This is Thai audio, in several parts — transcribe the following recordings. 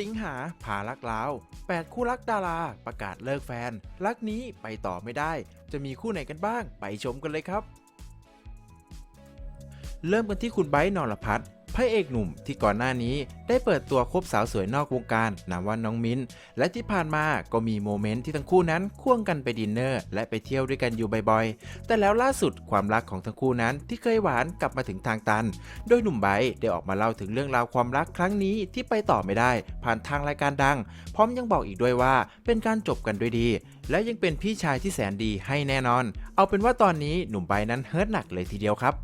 สิงหาพารักลาว8 คู่รักดาราประกาศเลิกแฟน รักนี้ไปต่อไม่ได้ จะมีคู่ไหนกันบ้าง ไปชมกันเลยครับ เริ่มกันที่คุณไบร์ทนรพัฒน์ ระเอกหนุ่มที่ก่อนหน้านี้ได้เปิดตัวคบสาวสวยนอกวงการนามว่าน้องมิ้น และที่ผ่านมาก็มีโมเมนต์ที่ทั้งคู่นั้นควงกันไปดินเนอร์ และไปเที่ยวด้วยกันอยู่บ่อยๆ แต่แล้วล่าสุดความรักของทั้งคู่นั้นที่เคยหวานกลับมาถึงทางตัน โดยหนุ่มไบได้ออกมาเล่าถึงเรื่องราวความรักครั้งนี้ที่ไปต่อไม่ได้ ผ่านทางรายการดัง พร้อมยังบอกอีกด้วยว่าเป็นการจบกันด้วยดี และยังเป็นพี่ชายที่แสนดีให้แน่นอน เอาเป็นว่าตอนนี้หนุ่มไบนั้นเฮิร์ตหนักเลยทีเดียวครับ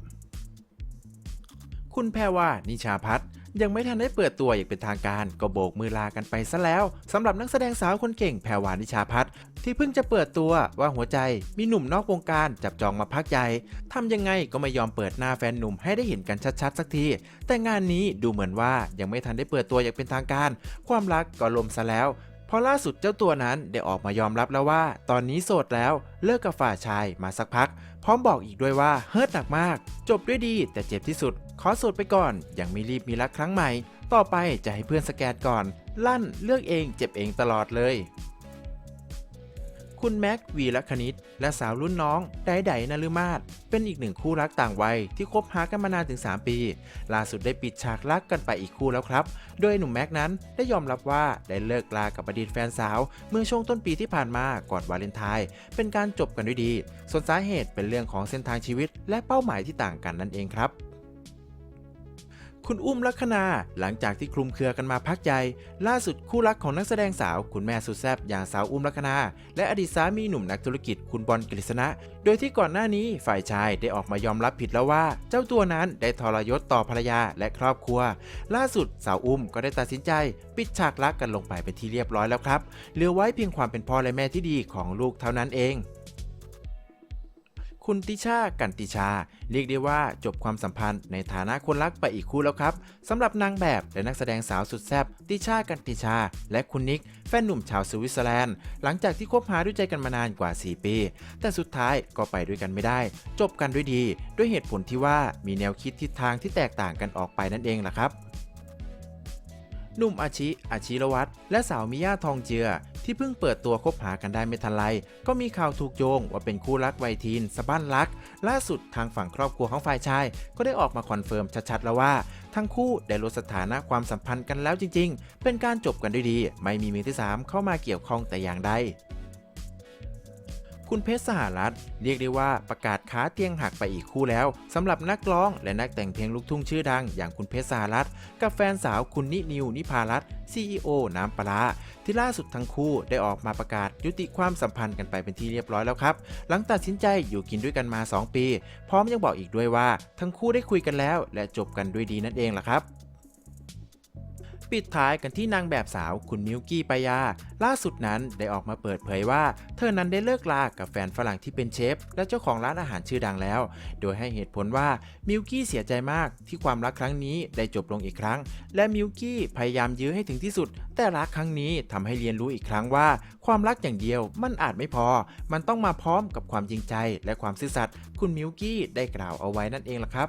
คุณแพรว่านิชาพัฒน์ยังไม่ทันได้เปิดตัวอย่างเป็นทางการ ก็โบกมือลากันไปซะแล้วสำหรับนักแสดงสาวคนเก่งแพรวานิชาพัฒน์ที่เพิ่งจะเปิดตัวว่าหัวใจมีหนุ่มนอกวงการจับจองมาพักใหญ่ทำยังไงก็ไม่ยอมเปิดหน้าแฟนหนุ่มให้ได้เห็นกันชัดๆ สักที แต่งานนี้ดูเหมือนว่ายังไม่ทันได้เปิดตัวอย่างเป็นทางการ ความรักก็ลมซะแล้ว เพราะล่าสุดเจ้าตัวนั้นได้ออกมายอมรับแล้วว่า ตอนนี้โสดแล้วเลิกกับฝ่ายชายมาสักพัก พร้อมบอกอีกด้วยว่าเฮิร์ตหนักมาก จบด้วยดีแต่เจ็บที่สุด ขอโสดไปก่อน ยังไม่รีบมีรักครั้งใหม่ ต่อไปจะให้เพื่อนสแกนก่อน ลั่นเลือกเองเจ็บเองตลอดเลย คุณแม็กวีรคณิต และสาวรุ่นน้องไดไดนฤมาศเป็นอีกหนึ่งคู่รักต่างวัยที่คบหากันมานานถึง 3 ปี ล่าสุดได้ปิดฉากรักกันไปอีกคู่แล้วครับ โดยหนุ่มแม็กนั้นได้ยอมรับว่าได้เลิกลากับอดีตแฟนสาว เมื่อช่วงต้นปีที่ผ่านมาก่อนวาเลนไทน์เป็นการจบกันด้วยดี ส่วนสาเหตุเป็นเรื่องของเส้นทางชีวิต และเป้าหมายที่ต่างกันนั่นเองครับ คุณอุ้มลัคนาหลังจากที่คลุมเครือกันมาพักใหญ่ล่าสุดคู่รักของนักแสดงสาว คุณแม่สุดแซบอย่างสาวอุ้มลัคนาและอดีตสามีหนุ่มนักธุรกิจคุณบอลกฤษณะ โดยที่ก่อนหน้านี้ฝ่ายชายได้ออกมายอมรับผิดแล้วว่า เจ้าตัวนั้นได้ทรยศต่อภรรยาและครอบครัว ล่าสุดสาวอุ้มก็ได้ตัดสินใจ ปิดฉากรักกันลงไปเป็นที่เรียบร้อยแล้วครับเหลือไว้เพียงความเป็นพ่อและแม่ที่ดีของลูกเท่านั้นเอง คุณติชากันติชา เรียกได้ว่าจบความสัมพันธ์ในฐานะคนรักไปอีกคู่แล้วครับสำหรับนางแบบและนักแสดงสาวสุดแซ่บติชากันติชา และคุณนิก แฟนหนุ่มชาวสวิตเซอร์แลนด์ หลังจากที่คบหาด้วยใจกันมานานกว่า 4 ปี แต่สุดท้ายก็ไปด้วยกันไม่ได้ จบกันด้วยดี ด้วยเหตุผลที่ว่ามีแนวคิดทิศทางที่แตกต่างกันออกไปนั่นเองล่ะครับหนุ่มอาชิอาชิรวัตรและสาวมิยาทองเจือ ที่เพิ่งเปิดตัวคบหากันได้ไม่ทันไรก็มีข่าวถูกโยงว่าเป็นคู่รักวัยทีนสะบั้นรัก ล่าสุดทางฝั่งครอบครัวของฝ่ายชาย ก็ได้ออกมาคอนเฟิร์มชัดๆแล้วว่า ทั้งคู่ได้ลดสถานะความสัมพันธ์กันแล้วจริง ๆ เป็นการจบกันด้วยดี ไม่มีมือที่ 3 เข้ามาเกี่ยวข้องแต่อย่างใด คุณเพชรสหรัฐเรียกได้ว่าประกาศขาเตียงหักไปอีกคู่แล้วสำหรับนักร้องและนักแต่งเพลงลูกทุ่งชื่อดัง อย่างคุณเพชรสหรัฐกับแฟนสาวคุณนินิวนิพารัตน์ CEO น้ำปลาร้าที่ล่าสุดทั้งคู่ได้ออกมาประกาศยุติความสัมพันธ์กันไปเป็นที่เรียบร้อยแล้วครับ หลังตัดสินใจอยู่กินด้วยกันมา 2 ปี พร้อมยังบอกอีกด้วยว่า ทั้งคู่ได้คุยกันแล้ว และจบกันด้วยดีนั่นเองล่ะครับ ปิดท้ายกันที่นางแบบสาวคุณมิวกี้ปายา ล่าสุดนั้นได้ออกมาเปิดเผยว่า เธอนั้นได้เลิกลากับแฟนฝรั่งที่เป็นเชฟ และเจ้าของร้านอาหารชื่อดังแล้ว โดยให้เหตุผลว่ามิวกี้เสียใจมากที่ความรักครั้งนี้ได้จบลงอีกครั้ง และมิวกี้พยายามยื้อให้ถึงที่สุด แต่รักครั้งนี้ทำให้เรียนรู้อีกครั้งว่า ความรักอย่างเดียวมันอาจไม่พอ มันต้องมาพร้อมกับความจริงใจ และความซื่อสัตย์คุณมิวกี้ได้กล่าวเอาไว้นั่นเองล่ะครับ